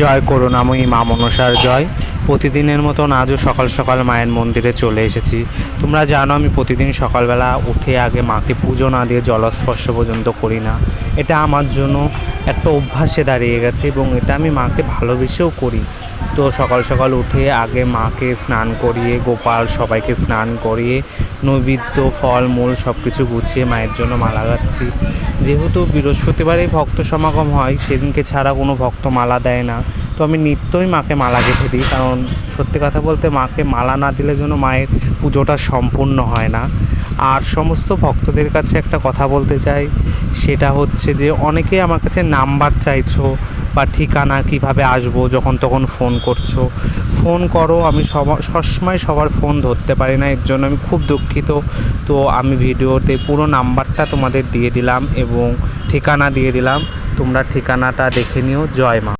জয় করুণাময়ী মা মনসার জয়। প্রতিদিনের মতন আজও সকাল সকাল মায়ের মন্দিরে চলে এসেছি। তোমরা জানো আমি প্রতিদিন সকালবেলা উঠে আগে মাকে পুজো না দিয়ে জলস্পর্শ পর্যন্ত করি না। এটা আমার জন্য একটা অভ্যাসে দাঁড়িয়ে গেছে এবং এটা আমি মাকে ভালোবেসেও করি। তো সকাল সকাল উঠে আগে মাকে স্নান করিয়ে, গোপাল সবাইকে স্নান করিয়ে, নৈবেদ্য, ফল, মূল সব কিছু গুছিয়ে মায়ের জন্য মালা গাচ্ছি। যেহেতু বৃহস্পতিবারে ভক্ত সমাগম হয়, সেদিনকে ছাড়া কোনো ভক্ত মালা দেয় না। তো আমি নিত্যই মাকে মালা গেঁথে দিই, কারণ সত্যি কথা বলতে মাকে মালা না দিলে যেন মায়ের পুজোটা সম্পূর্ণ হয় না। আর সমস্ত ভক্তদের কাছে একটা কথা বলতে চাই, সেটা হচ্ছে যে অনেকে আমার কাছে নাম্বার চাইছো বা ঠিকানা কীভাবে আসব যখন তখন ফোন করছ। ফোন করো, আমি সবসময় সবার ফোন ধরতে পারি না, এর জন্য আমি খুব দুঃখিত। তো আমি ভিডিওতে পুরো নাম্বারটা তোমাদের দিয়ে দিলাম এবং ঠিকানা দিয়ে দিলাম। তোমরা ঠিকানাটা দেখে নিও। জয় মা।